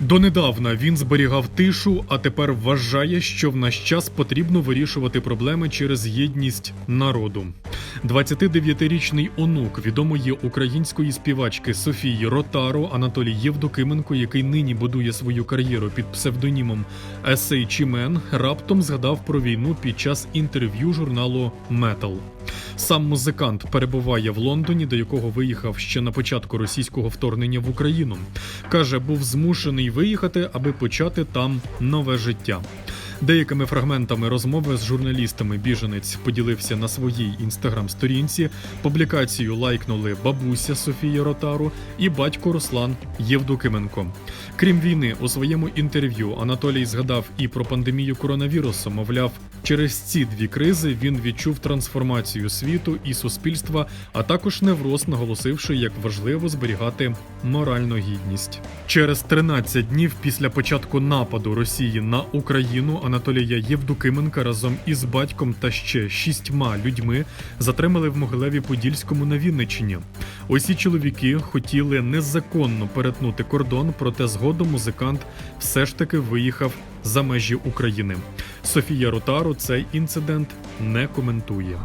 Донедавна він зберігав тишу, а тепер вважає, що в наш час потрібно вирішувати проблеми через єдність народу. 29-річний онук відомої української співачки Софії Ротаро Анатолій Євдокименко, який нині будує свою кар'єру під псевдонімом Есей Чімен, раптом згадав про війну під час інтерв'ю журналу Metal. Сам музикант перебуває в Лондоні, до якого виїхав ще на початку російського вторгнення в Україну. Каже, був змушений виїхати, аби почати там нове життя. Деякими фрагментами розмови з журналістами біженець поділився на своїй інстаграм-сторінці. Публікацію лайкнули бабуся Софія Ротару і батько Руслан Євдокименко. Крім війни, у своєму інтерв'ю Анатолій згадав і про пандемію коронавірусу. Мовляв, через ці дві кризи він відчув трансформацію світу і суспільства, а також невроз, наголосивши, як важливо зберігати моральну гідність. Через 13 днів після початку нападу Росії на Україну Анатолія Євдукименка разом із батьком та ще шістьма людьми затримали в Могилеві Подільському на Вінниччині. Усі чоловіки хотіли незаконно перетнути кордон, проте згодом музикант все ж таки виїхав за межі України. Софія Ротару цей інцидент не коментує.